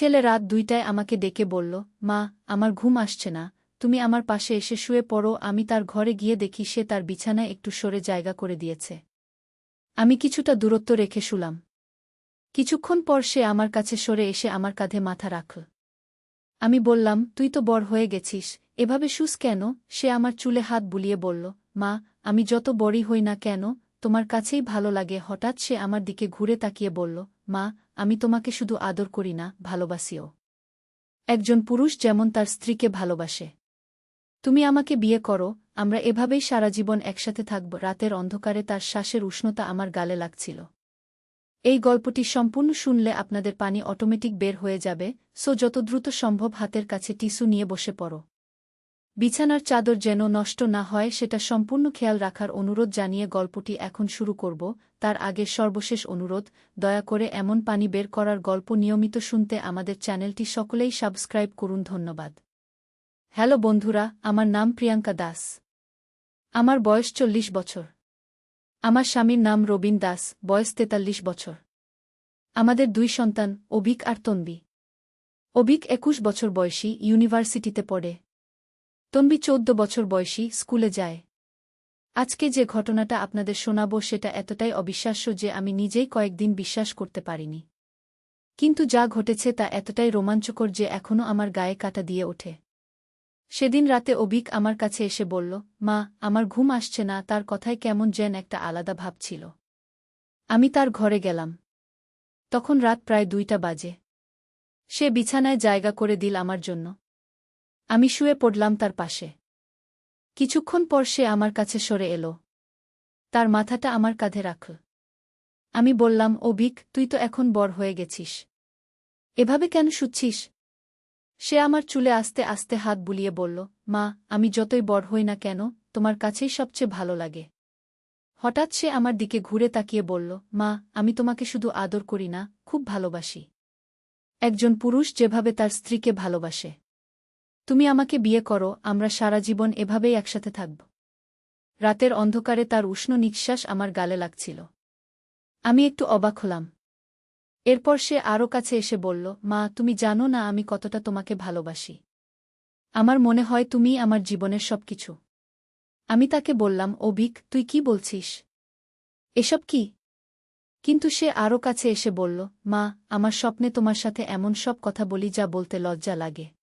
ছেলে রাত দুইটায় আমাকে ডেকে বলল, মা, আমার ঘুম আসছে না। তুমি আমার পাশে এসে শুয়ে পড়ো, আমি তার ঘরে গিয়ে দেখি সে তার বিছানায় একটু সরে জায়গা করে দিয়েছে। আমি কিছুটা দূরত্ব রেখে শুলাম। কিছুক্ষণ পর সে আমার কাছে সরে এসে আমার কাঁধে মাথা রাখল। আমি বললাম, তুই তো বড় হয়ে গেছিস, এভাবে শুস কেন? সে আমার চুলে হাত বুলিয়ে বলল, মা, আমি যত বড়ই হই না কেন, তোমার কাছেই ভালো লাগে। হঠাৎ সে আমার দিকে ঘুরে তাকিয়ে বলল, মা আমি তোমাকে শুধু আদর করি না, ভালোবাসিও। একজন পুরুষ যেমন তার স্ত্রীকে ভালোবাসে। তুমি আমাকে বিয়ে করো, আমরা এভাবেই সারা জীবন একসাথে থাকব, রাতের অন্ধকারে তার শ্বাসের উষ্ণতা আমার গালে লাগছিল। এই গল্পটি সম্পূর্ণ শুনলে আপনাদের পানি অটোমেটিক বের হয়ে যাবে, সো যত দ্রুত সম্ভব হাতের কাছে টিস্যু নিয়ে বসে পড়ো। বিছানার চাদর যেন নষ্ট না হয়, সেটা সম্পূর্ণ খেয়াল রাখার অনুরোধ জানিয়ে গল্পটি এখন শুরু করব। তার আগে সর্বশেষ অনুরোধ, দয়া করে এমন পানি বের করার গল্প নিয়মিত শুনতে আমাদের চ্যানেলটি সকলেই সাবস্ক্রাইব করুন, ধন্যবাদ। হ্যালো বন্ধুরা, আমার নাম প্রিয়াঙ্কা দাস। আমার বয়স চল্লিশ বছর। আমার স্বামীর নাম রবীন দাস, বয়স তেতাল্লিশ বছর। আমাদের দুই সন্তান, অভিক আর তন্বী। অভিক একুশ বছর বয়সী, ইউনিভার্সিটিতে পড়ে। তন্বী চৌদ্দ বছর বয়সী স্কুলে যায়। আজকে যে ঘটনাটা আপনাদের শোনাব সেটা এতটাই অবিশ্বাস্য যে আমি নিজেই কয়েকদিন বিশ্বাস করতে পারিনি। কিন্তু যা ঘটেছে তা এতটাই রোমাঞ্চকর যে এখনও আমার গায়ে কাটা দিয়ে ওঠে। সেদিন রাতে অভিক আমার কাছে এসে বলল, মা, আমার ঘুম আসছে না, তার কথায় কেমন যেন একটা আলাদা ভাব ছিল। আমি তার ঘরে গেলাম। তখন রাত প্রায় দুইটা বাজে। সে বিছানায় জায়গা করে দিল আমার জন্য। আমি শুয়ে পড়লাম তার পাশে। কিছুক্ষণ পর সে আমার কাছে সরে এলো। তার মাথাটা আমার কাঁধে রাখল আমি বললাম, অভিক, তুই তো এখন বড় হয়ে গেছিস। এভাবে কেন শুচ্ছিস? সে আমার চুলে আস্তে আস্তে হাত বুলিয়ে বলল, মা, আমি যতই বড় হই না কেন, তোমার কাছেই সবচেয়ে ভালো লাগে। হঠাৎ সে আমার দিকে ঘুরে তাকিয়ে বলল, মা, আমি তোমাকে শুধু আদর করি না, খুব ভালোবাসি। একজন পুরুষ যেভাবে তার স্ত্রীকে ভালোবাসে। তুমি আমাকে বিয়ে করো, আমরা সারা জীবন এভাবেই একসাথে থাকব। রাতের অন্ধকারে তার উষ্ণ নিঃশ্বাস আমার গালে লাগছিল। আমি একটু অবাক হলাম। এরপর সে আরও কাছে এসে বলল, মা, তুমি জানো না আমি কতটা তোমাকে ভালোবাসি। আমার মনে হয় তুমিই আমার জীবনের সব কিছু আমি তাকে বললাম, অভিক, তুই কি বলছিস? এসব কি? কিন্তু সে আরও কাছে এসে বলল, মা, আমার স্বপ্নে তোমার সাথে এমন সব কথা বলি যা বলতে লজ্জা লাগে।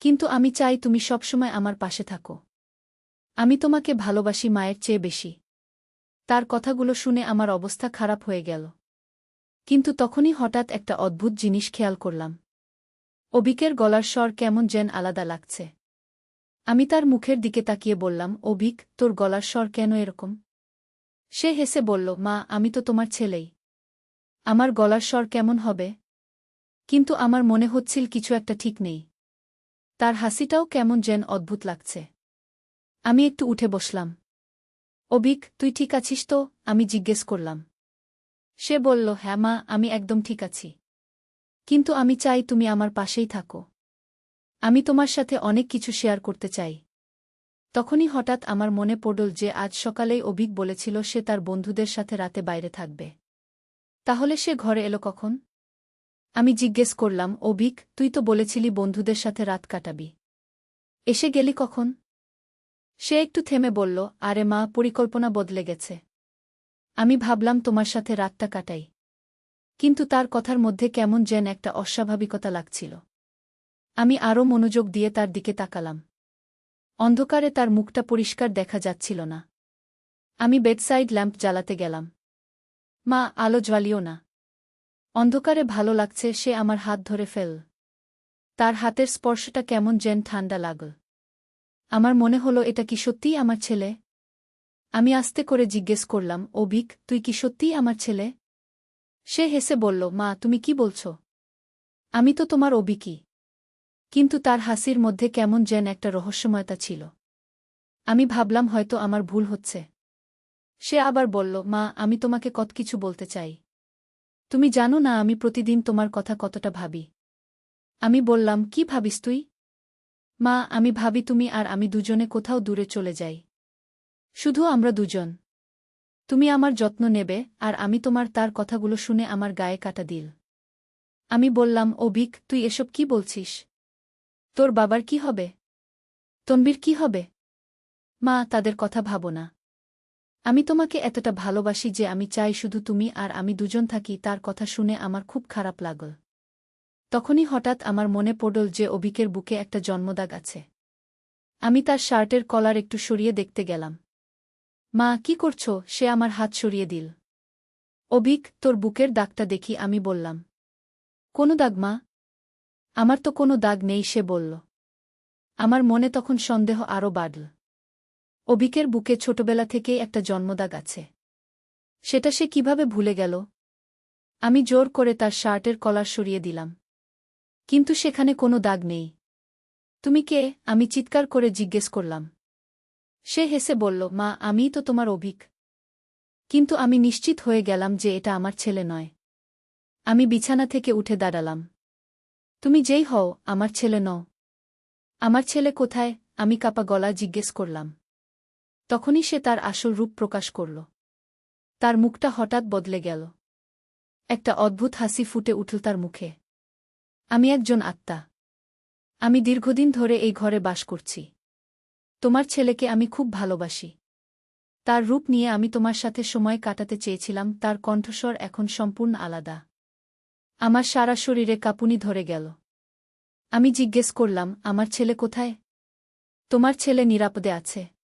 কিন্তু আমি চাই তুমি সবসময় আমার পাশে থাকো। আমি তোমাকে ভালোবাসি মায়ের চেয়ে বেশি। তার কথাগুলো শুনে আমার অবস্থা খারাপ হয়ে গেল। কিন্তু তখনই হঠাৎ একটা অদ্ভুত জিনিস খেয়াল করলাম। অবিকের গলার স্বর কেমন যেন আলাদা লাগছে। আমি তার মুখের দিকে তাকিয়ে বললাম, অভিক, তোর গলার স্বর কেন এরকম? সে হেসে বলল, মা, আমি তো তোমার ছেলেই। আমার গলার স্বর কেমন হবে? কিন্তু আমার মনে হচ্ছিল কিছু একটা ঠিক নেই। তার হাসিটাও কেমন যেন অদ্ভুত লাগছে। আমি একটু উঠে বসলাম। অভিক তুই ঠিক আছিস তো? আমি জিজ্ঞেস করলাম। সে বলল হ্যাঁ মা, আমি একদম ঠিক আছি। কিন্তু আমি চাই তুমি আমার পাশেই থাকো। আমি তোমার সাথে অনেক কিছু শেয়ার করতে চাই। তখনই হঠাৎ আমার মনে পড়ল যে আজ সকালেই অভিক বলেছিল সে তার বন্ধুদের সাথে রাতে বাইরে থাকবে। তাহলে সে ঘরে এলো কখন? আমি জিজ্ঞেস করলাম, অভিক, তুই তো বলেছিলি বন্ধুদের সাথে রাত কাটাবি। এসে গেলি কখন? সে একটু থেমে বলল, আরে মা, পরিকল্পনা বদলে গেছে। আমি ভাবলাম তোমার সাথে রাতটা কাটাই। কিন্তু তার কথার মধ্যে কেমন যেন একটা অস্বাভাবিকতা লাগছিল। আমি আরও মনোযোগ দিয়ে তার দিকে তাকালাম। অন্ধকারে তার মুখটা পরিষ্কার দেখা যাচ্ছিল না। আমি বেডসাইড ল্যাম্প জ্বালাতে গেলাম। মা, আলো জ্বালিও না। অন্ধকারে ভালো লাগছে, সে আমার হাত ধরে ফেল। তার হাতের স্পর্শটা কেমন যেন ঠান্ডা লাগল। আমার মনে হলো, এটা কি সত্যিই আমার ছেলে? আমি আস্তে করে জিজ্ঞেস করলাম ও অভিক, তুই কি সত্যিই আমার ছেলে? সে হেসে বলল, মা, তুমি কি বলছ? আমি তো তোমার অবিকি কিন্তু তার হাসির মধ্যে কেমন যেন একটা রহস্যময়তা ছিল। আমি ভাবলাম, হয়তো আমার ভুল হচ্ছে। সে আবার বলল, মা, আমি তোমাকে কত কিছু বলতে চাই। তুমি জানো না আমি প্রতিদিন তোমার কথা কতটা ভাবি। আমি বললাম, কি ভাবিস তুই? মা, আমি ভাবি তুমি আর আমি দুজনে কোথাও দূরে চলে যাই। শুধু আমরা দুজন। তুমি আমার যত্ন নেবে আর আমি তোমার তার কথাগুলো শুনে আমার গায়ে কাটা দিল। আমি বললাম, অভিক, তুই এসব কি বলছিস? তোর বাবার কি হবে? তনবীর কি হবে? মা, তাদের কথা ভাবো না। আমি তোমাকে এতটা ভালোবাসি যে আমি চাই শুধু তুমি আর আমি দুজন থাকি, তার কথা শুনে আমার খুব খারাপ লাগল। তখনই হঠাৎ আমার মনে পড়ল যে অভিকের বুকে একটা জন্মদাগ আছে। আমি তার শার্টের কলার একটু সরিয়ে দেখতে গেলাম। মা, কি করছ? সে আমার হাত সরিয়ে দিল। অভিক, তোর বুকের দাগটা দেখি, আমি বললাম। কোনো দাগ, মা? আমার তো কোনো দাগ নেই, সে বলল। আমার মনে তখন সন্দেহ আরও বাড়ল। অভিকের বুকে ছোটবেলা থেকেই একটা জন্মদাগ আছে। সেটা সে কীভাবে ভুলে গেল? আমি জোর করে তার শার্টের কলার সরিয়ে দিলাম। কিন্তু সেখানে কোনো দাগ নেই। তুমি কে? আমি চিৎকার করে জিজ্ঞেস করলাম। সে হেসে বলল, মা আমিই তো তোমার অভিক। কিন্তু আমি নিশ্চিত হয়ে গেলাম যে এটা আমার ছেলে নয়। আমি বিছানা থেকে উঠে দাঁড়ালাম। তুমি যেই হও, আমার ছেলে নও। আমার ছেলে কোথায়? আমি কাপা গলা জিজ্ঞেস করলাম। তখনই সে তার আসল রূপ প্রকাশ করল। তার মুখটা হঠাৎ বদলে গেল। একটা অদ্ভুত হাসি ফুটে উঠল তার মুখে। আমি একজন আত্মা। আমি দীর্ঘদিন ধরে এই ঘরে বাস করছি। তোমার ছেলেকে আমি খুব ভালোবাসি। তার রূপ নিয়ে আমি তোমার সাথে সময় কাটাতে চেয়েছিলাম, তার কণ্ঠস্বর এখন সম্পূর্ণ আলাদা। আমার সারা শরীরে কাঁপুনি ধরে গেল। আমি জিজ্ঞেস করলাম, আমার ছেলে কোথায়? তোমার ছেলে নিরাপদে আছে।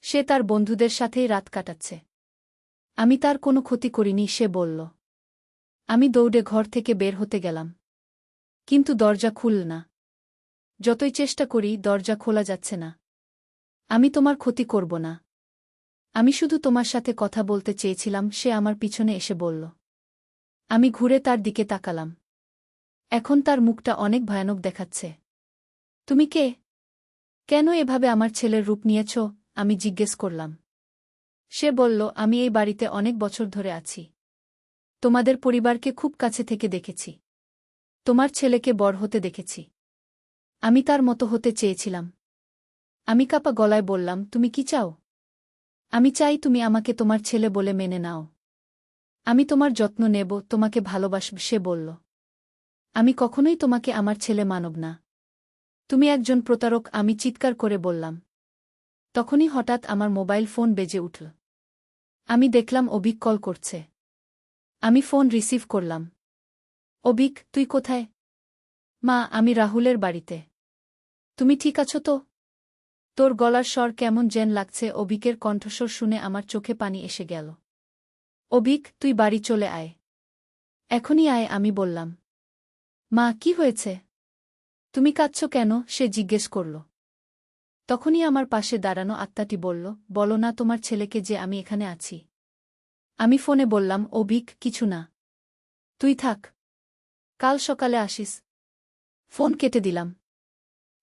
সে তার বন্ধুদের সাথেই রাত কাটাচ্ছে। আমি তার কোনো ক্ষতি করিনি, সে বলল। আমি দৌড়ে ঘর থেকে বের হতে গেলাম। কিন্তু দরজা খুলল না। যতই চেষ্টা করি, দরজা খোলা যাচ্ছে না। আমি তোমার ক্ষতি করব না। আমি শুধু তোমার সাথে কথা বলতে চেয়েছিলাম, সে আমার পিছনে এসে বলল। আমি ঘুরে তার দিকে তাকালাম। এখন তার মুখটা অনেক ভয়ানক দেখাচ্ছে। তুমি কে? কেন এভাবে আমার ছেলের রূপ নিয়েছ? আমি জিজ্ঞেস করলাম। সে বলল, আমি এই বাড়িতে অনেক বছর ধরে আছি। তোমাদের পরিবারকে খুব কাছে থেকে দেখেছি। তোমার ছেলেকে বড় হতে দেখেছি। আমি তার মতো হতে চেয়েছিলাম। আমি কাপা গলায় বললাম, তুমি কি চাও? আমি চাই তুমি আমাকে তোমার ছেলে বলে মেনে নাও। আমি তোমার যত্ন নেব, তোমাকে ভালোবাসব, সে বলল। আমি কখনোই তোমাকে আমার ছেলে মানব না। তুমি একজন প্রতারক, আমি চিৎকার করে বললাম। তখনই হঠাৎ আমার মোবাইল ফোন বেজে উঠল। আমি দেখলাম অভিক কল করছে। আমি ফোন রিসিভ করলাম। অভিক, তুই কোথায়? মা, আমি রাহুলের বাড়িতে। তুমি ঠিক আছো তো? তোর গলার স্বর কেমন জেন লাগছে, অভিকের কণ্ঠস্বর শুনে আমার চোখে পানি এসে গেল। অভিক, তুই বাড়ি চলে আয়। এখনই আয়, আমি বললাম। মা, কি হয়েছে? তুমি কাঁদছ কেন? সে জিজ্ঞেস করল। তখনই আমার পাশে দাঁড়ানো আত্মাটি বলল, বলো না তোমার ছেলেকে যে আমি এখানে আছি। আমি ফোনে বললাম, অভিক, কিছু না। তুই থাক। কাল সকালে আসিস। ফোন কেটে দিলাম।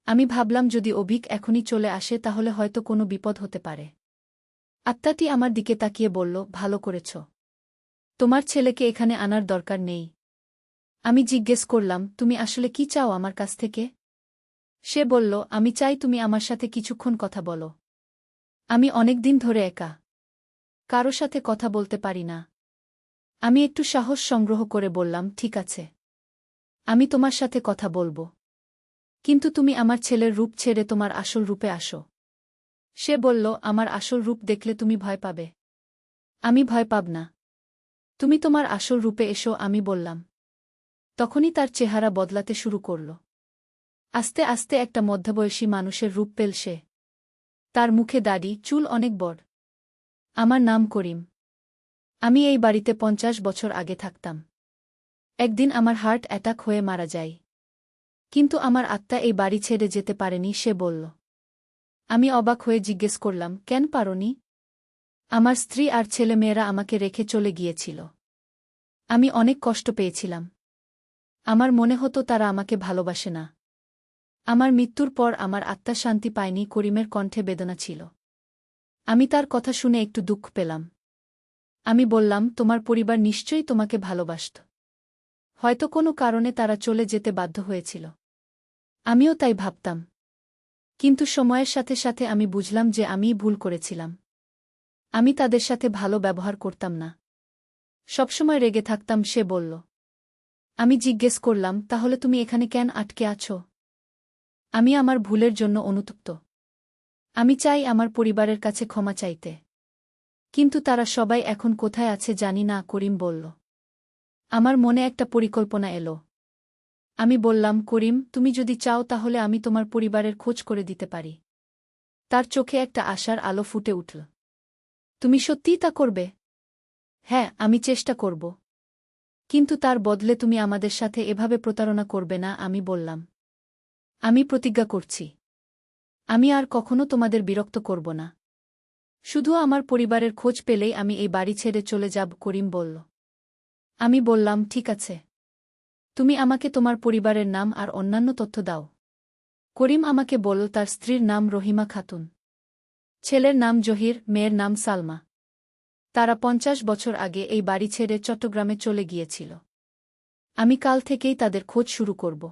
আমি ভাবলাম, যদি অভিক এখনই চলে আসে, তাহলে হয়তো কোনো বিপদ হতে পারে। আত্মাটি আমার দিকে তাকিয়ে বলল, ভালো করেছ। তোমার ছেলেকে এখানে আনার দরকার নেই। আমি জিজ্ঞেস করলাম, তুমি আসলে কি চাও আমার কাছ থেকে? সে বলল, আমি চাই তুমি আমার সাথে কিছুক্ষণ কথা বলো। আমি অনেক দিন ধরে একা। কারও সাথে কথা বলতে পারি না। আমি একটু সাহস সংগ্রহ করে বললাম, ঠিক আছে। আমি তোমার সাথে কথা বলব। কিন্তু তুমি আমার ছেলের রূপ ছেড়ে তোমার আসল রূপে আসো সে বলল, আমার আসল রূপ দেখলে তুমি ভয় পাবে। আমি ভয় পাব না। তুমি তোমার আসল রূপে এসো, আমি বললাম। তখনই তার চেহারা বদলাতে শুরু করল। আস্তে আস্তে একটা মধ্যবয়সী মানুষের রূপ পেল সে। তার মুখে দাড়ি, চুল অনেক বড়। আমার নাম করিম। আমি এই বাড়িতে পঞ্চাশ বছর আগে থাকতাম। একদিন আমার হার্ট অ্যাটাক হয়ে মারা যায়। কিন্তু আমার আত্মা এই বাড়ি ছেড়ে যেতে পারেনি, সে বলল। আমি অবাক হয়ে জিজ্ঞেস করলাম, কেন পারনি? আমার স্ত্রী আর ছেলেমেয়েরা আমাকে রেখে চলে গিয়েছিল। আমি অনেক কষ্ট পেয়েছিলাম। আমার মনে হতো তারা আমাকে ভালোবাসে না। আমার মৃত্যুর পর আমার আত্মা শান্তি পায়নি, করিমের কণ্ঠে বেদনা ছিল। আমি তার কথা শুনে একটু দুঃখ পেলাম। আমি বললাম, তোমার পরিবার নিশ্চয়ই তোমাকে ভালোবাসত। হয়তো কোনো কারণে তারা চলে যেতে বাধ্য হয়েছিল। আমিও তাই ভাবতাম। কিন্তু সময়ের সাথে সাথে আমি বুঝলাম যে আমিই ভুল করেছিলাম। আমি তাদের সাথে ভালো ব্যবহার করতাম না। সবসময় রেগে থাকতাম, সে বলল। আমি জিজ্ঞেস করলাম, তাহলে তুমি এখানে কেন আটকে আছো? আমি আমার ভুলের জন্য অনুতপ্ত। আমি চাই আমার পরিবারের কাছে ক্ষমা চাইতে। কিন্তু তারা সবাই এখন কোথায় আছে জানি না, করিম বলল। আমার মনে একটা পরিকল্পনা এলো। আমি বললাম, করিম, তুমি যদি চাও তাহলে আমি তোমার পরিবারের খোঁজ করে দিতে পারি। তার চোখে একটা আশার আলো ফুটে উঠল। তুমি সত্যিই তা করবে? হ্যাঁ আমি চেষ্টা করব। কিন্তু তার বদলে তুমি আমাদের সাথে এভাবে প্রতারণা করবে না, আমি বললাম। আমি প্রতিজ্ঞা করছি। আমি আর কখনো তোমাদের বিরক্ত করব না। শুধু আমার পরিবারের খোঁজ পেলেই আমি এই বাড়ি ছেড়ে চলে যাব, করিম বলল। আমি বললাম, ঠিক আছে। তুমি আমাকে তোমার পরিবারের নাম আর অন্যান্য তথ্য দাও। করিম আমাকে বলল, তার স্ত্রীর নাম রহিমা খাতুন। ছেলের নাম জহির, মেয়ের নাম সালমা। তারা পঞ্চাশ বছর আগে এই বাড়ি ছেড়ে চট্টগ্রামে চলে গিয়েছিল। আমি কাল থেকেই তাদের খোঁজ শুরু করব।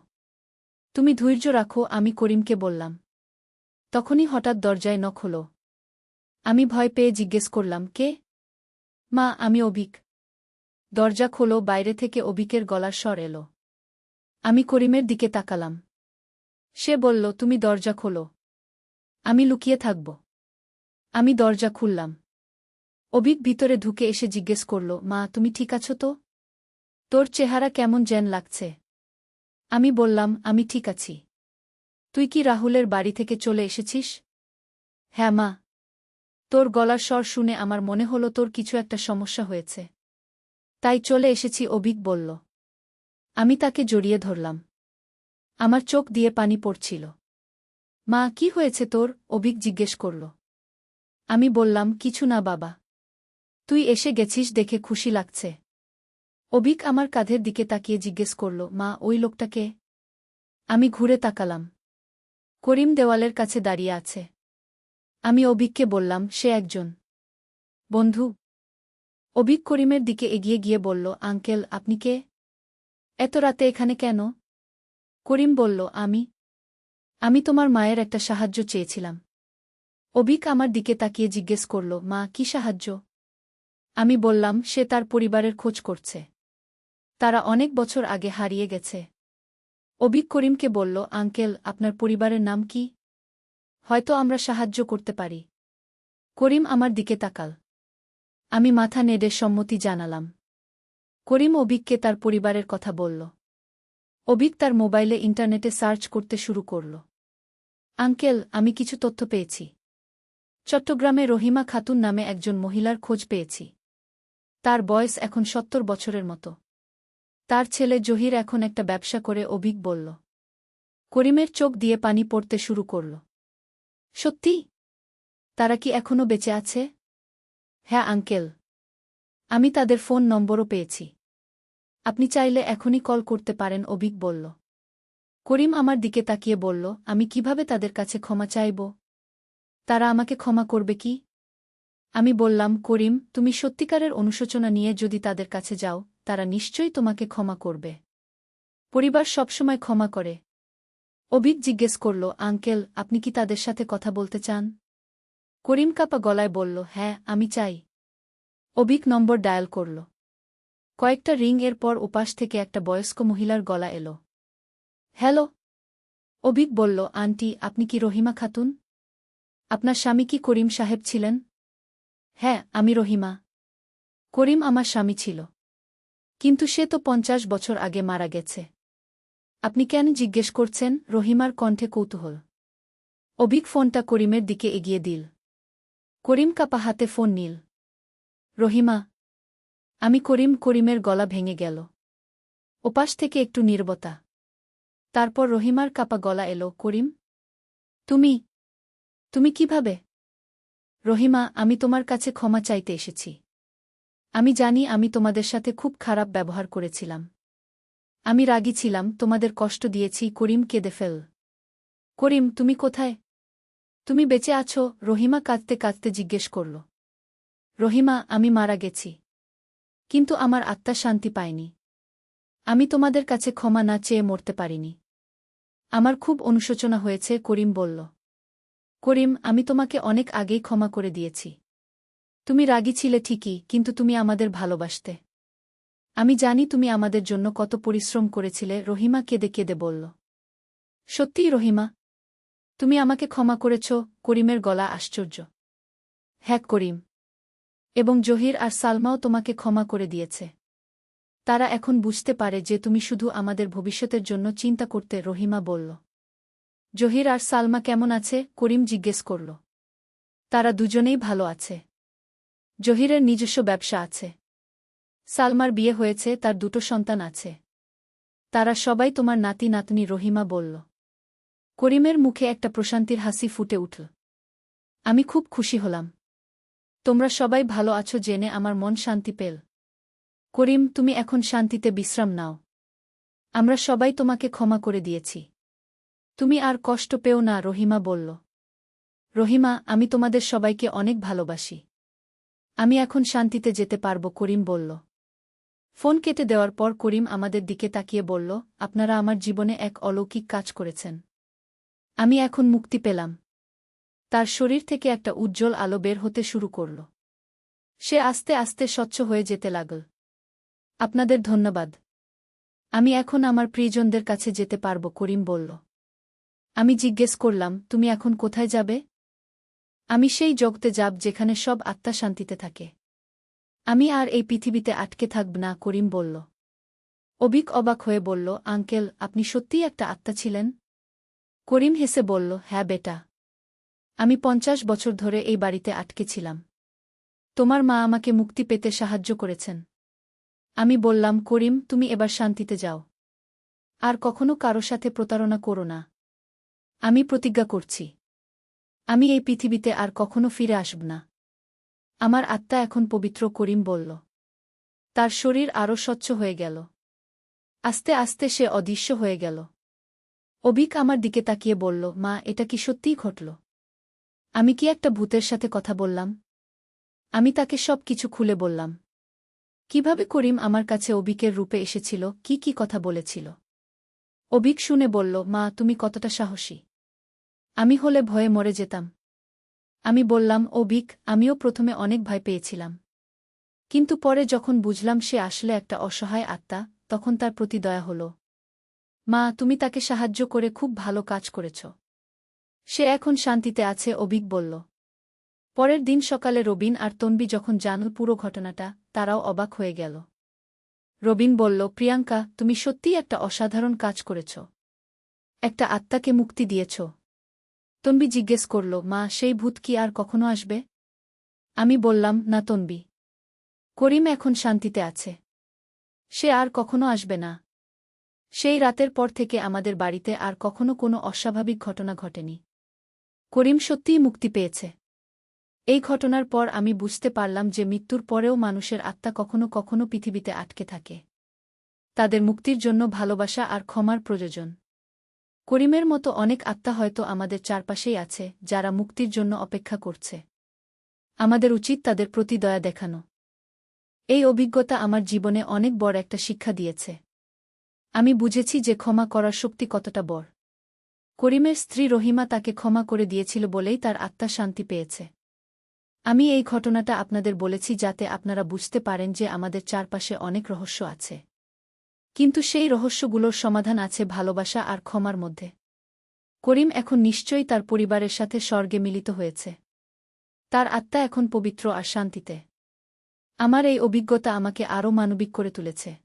তুমি ধৈর্য রাখো, আমি করিমকে বললাম। তখনই হঠাৎ দরজায় নখ হল। আমি ভয় পেয়ে জিজ্ঞেস করলাম, কে? মা, আমি অভিক। দরজা খোলো, বাইরে থেকে অভিকের গলার স্বর এলো। আমি করিমের দিকে তাকালাম। সে বলল, তুমি দরজা খোলো। আমি লুকিয়ে থাকব। আমি দরজা খুললাম। অভিক ভিতরে ঢুকে এসে জিজ্ঞেস করল, মা, তুমি ঠিক আছো তো? তোর চেহারা কেমন যেন লাগছে? আমি বললাম, আমি ঠিক আছি। তুই কি রাহুলের বাড়ি থেকে চলে এসেছিস? হ্যাঁ মা। তোর গলার স্বর শুনে আমার মনে হলো তোর কিছু একটা সমস্যা হয়েছে। তাই চলে এসেছি, অভিক বলল। আমি তাকে জড়িয়ে ধরলাম। আমার চোখ দিয়ে পানি পড়ছিল। মা, কি হয়েছে তোর? অভিক জিজ্ঞেস করল। আমি বললাম, কিছু না বাবা। তুই এসে গেছিস দেখে খুশি লাগছে। অভিক আমার কাঁধের দিকে তাকিয়ে জিজ্ঞেস করল, মা, ওই লোকটাকে আমি ঘুরে তাকালাম। করিম দেওয়ালের কাছে দাঁড়িয়ে আছে। আমি অভিককে বললাম, সে একজন। বন্ধু। অভিক করিমের দিকে এগিয়ে গিয়ে বলল, আঙ্কেল, আপনি কে? এত রাতে এখানে কেন? করিম বলল, আমি আমি তোমার মায়ের একটা সাহায্য চেয়েছিলাম। অভিক আমার দিকে তাকিয়ে জিজ্ঞেস করল, মা, কি সাহায্য? আমি বললাম, সে তার পরিবারের খোঁজ করছে। তারা অনেক বছর আগে হারিয়ে গেছে। অভিক করিমকে বলল, আঙ্কেল, আপনার পরিবারের নাম কি? হয়তো আমরা সাহায্য করতে পারি। করিম আমার দিকে তাকাল। আমি মাথা নেড়ে সম্মতি জানালাম। করিম অভিককে তার পরিবারের কথা বলল। অভিক তার মোবাইলে ইন্টারনেটে সার্চ করতে শুরু করল। আঙ্কেল, আমি কিছু তথ্য পেয়েছি। চট্টগ্রামে রহিমা খাতুন নামে একজন মহিলার খোঁজ পেয়েছি। তার বয়স এখন সত্তর বছরের মতো। তার ছেলে জহির এখন একটা ব্যবসা করে অভিক বলল। করিমের চোখ দিয়ে পানি পড়তে শুরু করল। সত্যি? তারা কি এখনও বেঁচে আছে? হ্যাঁ আঙ্কেল। আমি তাদের ফোন নম্বরও পেয়েছি। আপনি চাইলে এখনই কল করতে পারেন, অভিক বলল। করিম আমার দিকে তাকিয়ে বলল, আমি কীভাবে তাদের কাছে ক্ষমা চাইব? তারা আমাকে ক্ষমা করবে কি? আমি বললাম, করিম, তুমি সত্যিকারের অনুশোচনা নিয়ে যদি তাদের কাছে যাও তারা নিশ্চয়ই তোমাকে ক্ষমা করবে। পরিবার সবসময় ক্ষমা করে। অভিক জিজ্ঞেস করল, আঙ্কেল, আপনি কি তাদের সাথে কথা বলতে চান? করিম কাপা গলায় বলল হ্যাঁ আমি চাই। অভিক নম্বর ডায়াল করল। কয়েকটা রিং এর পর উপাস থেকে একটা বয়স্ক মহিলার গলা এলো। হ্যালো। অভিক বলল, আন্টি, আপনি কি রহিমা খাতুন? আপনার স্বামী কি করিম সাহেব ছিলেন? হ্যাঁ আমি রহিমা। করিম আমার স্বামী ছিল। কিন্তু সে তো পঞ্চাশ বছর আগে মারা গেছে। আপনি কেন জিজ্ঞেস করছেন? রহিমার কণ্ঠে কৌতূহল। অভিক ফোনটা করিমের দিকে এগিয়ে দিল। করিম কাপা হাতে ফোন নীল। রহিমা, আমি করিম করিমের গলা ভেঙে গেল। ওপাশ থেকে একটু নির্বতা। তারপর রহিমার কাপা গলা এলো, করিম, তুমি তুমি কীভাবে? রহিমা, আমি তোমার কাছে ক্ষমা চাইতে এসেছি। আমি জানি আমি তোমাদের সাথে খুব খারাপ ব্যবহার করেছিলাম। আমি রাগী ছিলাম, তোমাদের কষ্ট দিয়েছি, করিম কেঁদে ফেল। করিম, তুমি কোথায়? তুমি বেঁচে আছো, রহিমা কাঁদতে কাঁদতে জিজ্ঞেস করল। রহিমা, আমি মারা গেছি। কিন্তু আমার আত্মা শান্তি পায়নি। আমি তোমাদের কাছে ক্ষমা না চেয়ে মরতে পারিনি। আমার খুব অনুশোচনা হয়েছে, করিম বলল। করিম, আমি তোমাকে অনেক আগেই ক্ষমা করে দিয়েছি। তুমি রাগী ছিলে ঠিকই, কিন্তু তুমি আমাদের ভালোবাসতে। আমি জানি তুমি আমাদের জন্য কত পরিশ্রম করেছিলে, রহিমা কেঁদে কেঁদে বলল। সত্যিই রহিমা, তুমি আমাকে ক্ষমা করেছ, করিমের গলা আশ্চর্য। হ্যাঁ করিম। এবং জহির আর সালমাও তোমাকে ক্ষমা করে দিয়েছে। তারা এখন বুঝতে পারে যে তুমি শুধু আমাদের ভবিষ্যতের জন্য চিন্তা করতে, রহিমা বলল। জহির আর সালমা কেমন আছে, করিম জিজ্ঞেস করল। তারা দুজনেই ভালো আছে। জহিরের নিজস্ব ব্যবসা আছে। সালমার বিয়ে হয়েছে, তার দুটো সন্তান আছে। তারা সবাই তোমার নাতি নাতনি রহিমা বলল। করিমের মুখে একটা প্রশান্তির হাসি ফুটে উঠল। আমি খুব খুশি হলাম। তোমরা সবাই ভালো আছো জেনে আমার মন শান্তি পেল। করিম, তুমি এখন শান্তিতে বিশ্রাম নাও। আমরা সবাই তোমাকে ক্ষমা করে দিয়েছি। তুমি আর কষ্ট পেও না, রহিমা বলল। রহিমা, আমি তোমাদের সবাইকে অনেক ভালোবাসি। আমি এখন শান্তিতে যেতে পারব, করিম বলল। ফোন কেটে দেওয়ার পর করিম আমাদের দিকে তাকিয়ে বলল, আপনারা আমার জীবনে এক অলৌকিক কাজ করেছেন। আমি এখন মুক্তি পেলাম। তার শরীর থেকে একটা উজ্জ্বল আলো বের হতে শুরু করল। সে আস্তে আস্তে স্বচ্ছ হয়ে যেতে লাগল। আপনাদের ধন্যবাদ। আমি এখন আমার প্রিয়জনদের কাছে যেতে পারব, করিম বলল। আমি জিজ্ঞেস করলাম, তুমি এখন কোথায় যাবে? আমি সেই জগতে যাব যেখানে সব আত্মা শান্তিতে থাকে। আমি আর এই পৃথিবীতে আটকে থাকব না, করিম বলল। অবিক অবাক হয়ে বলল, আঙ্কেল, আপনি সত্যিই একটা আত্মা ছিলেন? করিম হেসে বলল হ্যাঁ বেটা। আমি পঞ্চাশ বছর ধরে এই বাড়িতে আটকে ছিলাম। তোমার মা আমাকে মুক্তি পেতে সাহায্য করেছেন। আমি বললাম, করিম, তুমি এবার শান্তিতে যাও। আর কখনো কারও সাথে প্রতারণা করো না। আমি প্রতিজ্ঞা করছি। আমি এই পৃথিবীতে আর কখনো ফিরে আসব না। আমার আত্মা এখন পবিত্র করিম বলল। তার শরীর আরও স্বচ্ছ হয়ে গেল। আস্তে আস্তে সে অদৃশ্য হয়ে গেল। অবিক আমার দিকে তাকিয়ে বলল, মা, এটা কি সত্যিই ঘটল? আমি কি একটা ভূতের সাথে কথা বললাম? আমি তাকে সব কিছু খুলে বললাম। কীভাবে করিম আমার কাছে অবিকের রূপে এসেছিল, কি কি কথা বলেছিল? অবিক শুনে বলল, মা, তুমি কতটা সাহসী। আমি হলে ভয়ে মরে যেতাম। আমি বললাম অবিক আমিও প্রথমে অনেক ভয় পেয়েছিলাম। কিন্তু পরে যখন বুঝলাম সে আসলে একটা অসহায় আত্মা, তখন তার প্রতি দয়া হল। মা, তুমি তাকে সাহায্য করে খুব ভালো কাজ করেছ। সে এখন শান্তিতে আছে অবিক বলল। পরের দিন সকালে রবিন আর তনবি যখন জানল পুরো ঘটনাটা, তারাও অবাক হয়ে গেল। রবিন বলল, প্রিয়াঙ্কা, তুমি সত্যিই একটা অসাধারণ কাজ করেছ। একটা আত্মাকে মুক্তি দিয়েছ। তনবি জিজ্ঞেস করল, মা, সেই ভূত কি আর কখনো আসবে? আমি বললাম, না তন্বি। করিম এখন শান্তিতে আছে। সে আর কখনো আসবে না। সেই রাতের পর থেকে আমাদের বাড়িতে আর কখনো কোনো অস্বাভাবিক ঘটনা ঘটেনি। করিম সত্যিই মুক্তি পেয়েছে। এই ঘটনার পর আমি বুঝতে পারলাম যে মৃত্যুর পরেও মানুষের আত্মা কখনো কখনো পৃথিবীতে আটকে থাকে। তাদের মুক্তির জন্য ভালোবাসা আর ক্ষমার প্রয়োজন। করিমের মতো অনেক আত্মা হয়তো আমাদের চারপাশেই আছে, যারা মুক্তির জন্য অপেক্ষা করছে। আমাদের উচিত তাদের প্রতি দয়া দেখানো। এই অভিজ্ঞতা আমার জীবনে অনেক বড় একটা শিক্ষা দিয়েছে। আমি বুঝেছি যে ক্ষমা করার শক্তি কতটা বড়। করিমের স্ত্রী রহিমা তাকে ক্ষমা করে দিয়েছিল বলেই তার আত্মা শান্তি পেয়েছে। আমি এই ঘটনাটা আপনাদের বলেছি যাতে আপনারা বুঝতে পারেন যে আমাদের চারপাশে অনেক রহস্য আছে। কিন্তু সেই রহস্যগুলোর সমাধান আছে ভালোবাসা আর ক্ষমার মধ্যে। করিম এখন নিশ্চয়ই তার পরিবারের সাথে স্বর্গে মিলিত হয়েছে। তার আত্মা এখন পবিত্র আর শান্তিতে। আমার এই অভিজ্ঞতা আমাকে আরও মানবিক করে তুলেছে।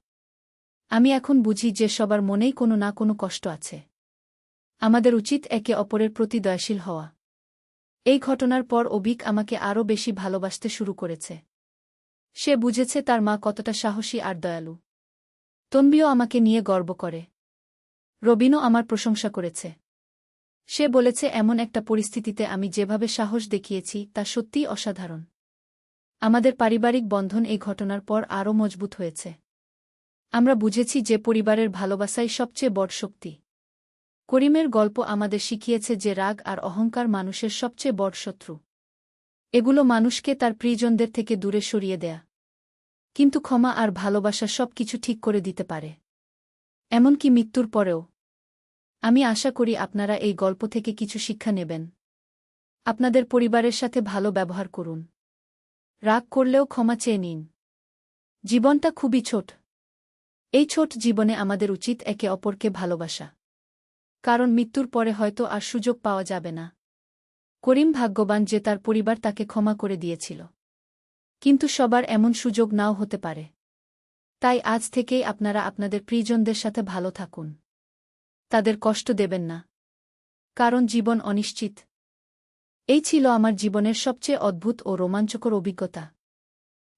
আমি এখন বুঝি যে সবার মনেই কোনো না কোনো কষ্ট আছে। আমাদের উচিত একে অপরের প্রতি দয়াশীল হওয়া। এই ঘটনার পর অবিক আমাকে আরও বেশি ভালোবাসতে শুরু করেছে। সে বুঝেছে তার মা কতটা সাহসী আর দয়ালু। তন্বিও আমাকে নিয়ে গর্ব করে। রবিনও আমার প্রশংসা করেছে। সে বলেছে, এমন একটা পরিস্থিতিতে আমি যেভাবে সাহস দেখিয়েছি, তা সত্যিই অসাধারণ। আমাদের পারিবারিক বন্ধন এই ঘটনার পর আরও মজবুত হয়েছে। আমরা বুঝেছি যে পরিবারের ভালোবাসাই সবচেয়ে বড় শক্তি। করিমের গল্প আমাদের শিখিয়েছে যে রাগ আর অহংকার মানুষের সবচেয়ে বড় শত্রু। এগুলো মানুষকে তার প্রিয়জনদের থেকে দূরে সরিয়ে দেয়া। কিন্তু ক্ষমা আর ভালোবাসা সব কিছু ঠিক করে দিতে পারে। এমনকি মৃত্যুর পরেও। আমি আশা করি আপনারা এই গল্প থেকে কিছু শিক্ষা নেবেন। আপনাদের পরিবারের সাথে ভালো ব্যবহার করুন। রাগ করলেও ক্ষমা চেয়ে নিন। জীবনটা খুবই ছোট। এই ছোট জীবনে আমাদের উচিত একে অপরকে ভালোবাসা। কারণ মৃত্যুর পরে হয়তো আর সুযোগ পাওয়া যাবে না। করিম ভাগ্যবান যে তার পরিবার তাকে ক্ষমা করে দিয়েছিল। কিন্তু সবার এমন সুযোগ নাও হতে পারে। তাই আজ থেকেই আপনারা আপনাদের প্রিয়জনদের সাথে ভালো থাকুন। তাদের কষ্ট দেবেন না। কারণ জীবন অনিশ্চিত। এই ছিল আমার জীবনের সবচেয়ে অদ্ভুত ও রোমাঞ্চকর অভিজ্ঞতা।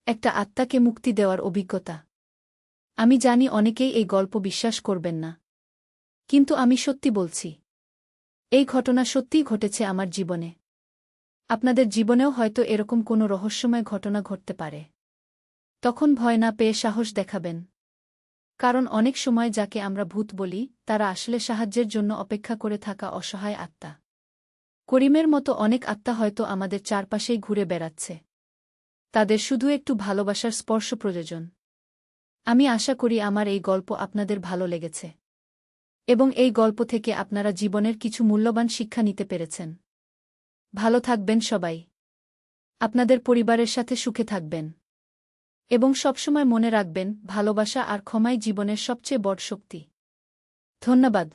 একটা আত্মাকে মুক্তি দেওয়ার অভিজ্ঞতা। আমি জানি অনেকেই এই গল্প বিশ্বাস করবেন না। কিন্তু আমি সত্যি বলছি, এই ঘটনা সত্যিই ঘটেছে আমার জীবনে। আপনাদের জীবনেও হয়তো এরকম কোনো রহস্যময় ঘটনা ঘটতে পারে। তখন ভয় না পেয়ে সাহস দেখাবেন। কারণ অনেক সময় যাকে আমরা ভূত বলি, তারা আসলে সাহায্যের জন্য অপেক্ষা করে থাকা অসহায় আত্মা। করিমের মতো অনেক আত্মা হয়তো আমাদের চারপাশেই ঘুরে বেড়াচ্ছে। তাদের শুধু একটু ভালোবাসার স্পর্শ প্রয়োজন। আমি আশা করি আমার এই গল্প আপনাদের ভালো লেগেছে। এবং এই গল্প থেকে আপনারা জীবনের কিছু মূল্যবান শিক্ষা নিতে পেরেছেন। ভালো থাকবেন সবাই। আপনাদের পরিবারের সাথে সুখে থাকবেন। এবং সবসময় মনে রাখবেন, ভালোবাসা আর ক্ষমাই জীবনের সবচেয়ে বড় শক্তি। ধন্যবাদ।